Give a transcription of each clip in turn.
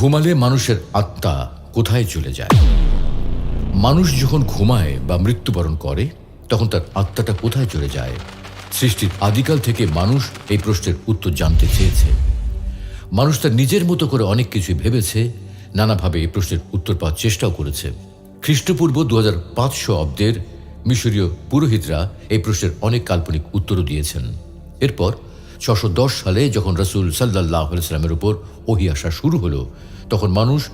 ঘুমালে মানুষের আত্মা কোথায় চলে যায়? মানুষ যখন ঘুমায় বা মৃত্যুবরণ করে, তখন তার আত্মাটা কোথায় চলে যায়? সৃষ্টির আদিকাল থেকে মানুষ এই প্রশ্নের উত্তর জানতে চেয়েছে। মানুষ তার নিজের মতো করে অনেক কিছু ভেবেছে, নানাভাবে এই প্রশ্নের উত্তর পাওয়ার চেষ্টাও করেছে। খ্রিস্টপূর্ব দু হাজার পাঁচশো অব্দের মিশরীয় পুরোহিতরা এই প্রশ্নের অনেক কাল্পনিক উত্তরও দিয়েছেন। এরপর ছশো দশ সালে যখন রসুল সাল্লাহ সাল্লামের উপর ওহি আসা শুরু হলো তখন মানুষ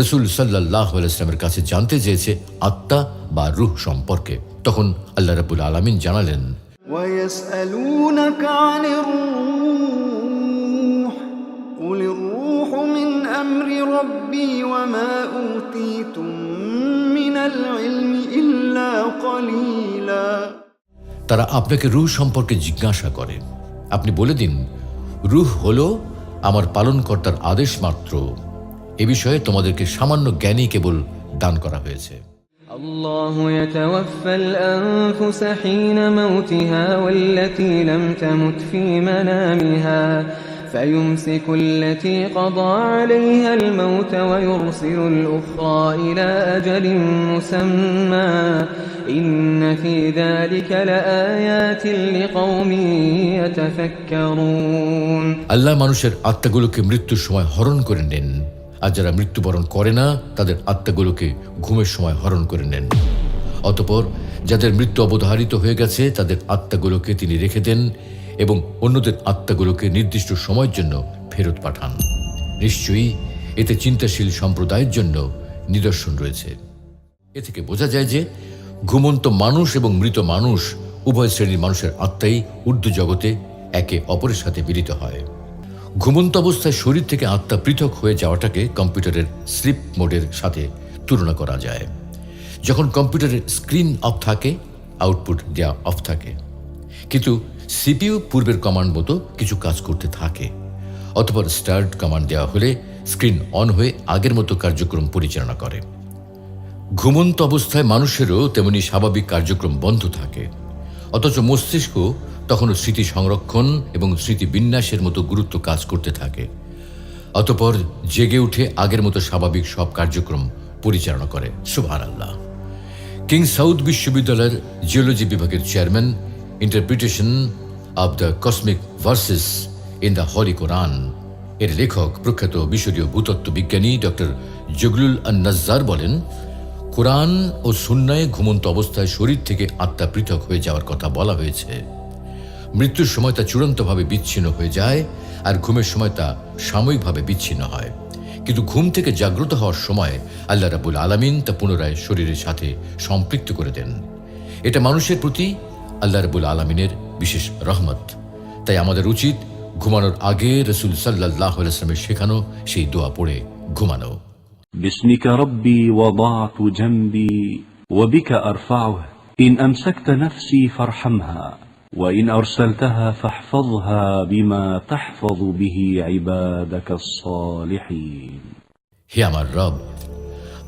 রসুল সাল্লাহ সাল্লামের কাছে জানতে চেয়েছে আত্মা বা রুহ সম্পর্কে তখন আল্লাহ রাবুল আলমিন জানালেন ويسألونك عن الروح قل الروح من أمر ربي وما أوتيتم من العلم إلا قليلا তারা আপনাকে রুহ সম্পর্কে জিজ্ঞাসা করে আপনি বলে দিন রুহ হলো আমার পালনকর্তার আদেশ মাত্র এ বিষয়ে তোমাদেরকে সামান্য জ্ঞানই কেবল দান করা হয়েছে الله يتوفى الأنفس حين موتها والتي لم تمت في منامها فيمسك التي قضى عليها الموت ويرسل الأخرى إلى أجل مسمى إن في ذلك لآيات لقوم يتفكرون আল্লাহ মানুষের আত্মাগুলোকে মৃত্যুর সময় হরণ করে নেন আর যারা মৃত্যুবরণ করে না তাদের আত্মাগুলোকে ঘুমের সময় হরণ করে নেন অতপর যাদের মৃত্যু অবধারিত হয়ে গেছে তাদের আত্মাগুলোকে তিনি রেখে দেন এবং অন্যদের আত্মাগুলোকে নির্দিষ্ট সময়ের জন্য ফেরত পাঠান। নিশ্চয়ই এতে চিন্তাশীল সম্প্রদায়ের জন্য নিদর্শন রয়েছে। এ থেকে বোঝা যায় যে ঘুমন্ত মানুষ এবং মৃত মানুষ উভয় শ্রেণির মানুষের আত্মাই ঊর্ধ্ব জগতে একে অপরের সাথে মিলিত হয়। ঘুমন্ত অবস্থায় শরীর থেকে আত্মা পৃথক হয়ে যাওয়াটাকে কম্পিউটারের স্লিপ মোডের সাথে তুলনা করা যায়। যখন কম্পিউটারের স্ক্রিন অফ থাকে, আউটপুট দেওয়া অফ থাকে। কিন্তু সিপিইউ পূর্বের কমান্ড মতো কিছু কাজ করতে থাকে। অতপর স্টার্ট কমান্ড দেওয়া হলে স্ক্রিন অন হয়ে আগের মতো কার্যক্রম পরিচালনা করে। ঘুমন্ত অবস্থায় মানুষেরও তেমনি স্বাভাবিক কার্যক্রম বন্ধ থাকে। অথচ মস্তিষ্ক তখনও স্মৃতি সংরক্ষণ এবং স্মৃতি বিন্যাসের মতো গুরুত্ব কাজ করতে থাকে। অতপর জেগে উঠে আগের মতো স্বাভাবিক সব কার্যক্রম পরিচালনা করে। সুভান আল্লাহ কিং সাউথ বিশ্ববিদ্যালয়ের জিওলজি বিভাগের chairman interpretation of the cosmic verses in the holy Quran এর লেখক প্রখ্যাত মিশরীয় ভূতত্ত্ব বিজ্ঞানী ডক্টর জগলুল আন্নাজ্জার বলেন, কোরআন ও সুন্নায় ঘুমন্ত অবস্থায় শরীর থেকে আত্মা পৃথক হয়ে যাওয়ার কথা বলা হয়েছে। মৃত্যুর সময় তা চূড়ান্তভাবে বিচ্ছিন্ন হয়ে যায় আর ঘুমের সময় তা সাময়িকভাবে বিচ্ছিন্ন হয়। কিন্তু ঘুম থেকে জাগ্রত হওয়ার সময় আল্লাহ রাবুল আলামিন তা পুনরায় শরীরের সাথে সম্পৃক্ত করে দেন। এটা মানুষের প্রতি আল্লাহ রাবুল আলমিনের বিশেষ রহমত তাই আমাদের উচিত ঘুমানোর আগে রসুল সাল্লাহ আলাইসলামের শেখানো সেই দোয়া পড়ে ঘুমানো باسمك ربي وضعت جنبي وبك أرفعه إن أمسكت نفسي فارحمها وإن أرسلتها فاحفظها بما تحفظ به عبادك الصالحين হে আমার রব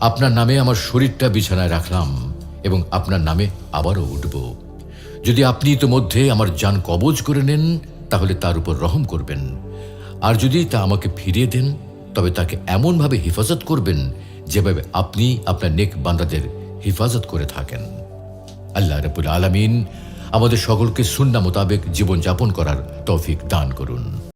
আপনার নামে আমার শরীরটা বিছানায় রাখলাম এবং আপনার নামে আবারও উঠব যদি আপনি ইতোমধ্যে আমার যান কবজ করে নেন, তাহলে তার উপর রহম করবেন। আর যদি তা আমাকে ফিরিয়ে দেন, তবে তাকে এমনভাবে হেফাজত করবেন, যেভাবে আপনি আপনার নেক বান্দাদের হেফাজত করে থাকেন। আল্লাহ রবুল আলমিন আমাদের সকলকে সুন্না মোতাবেক জীবনযাপন করার তৌফিক দান করুন।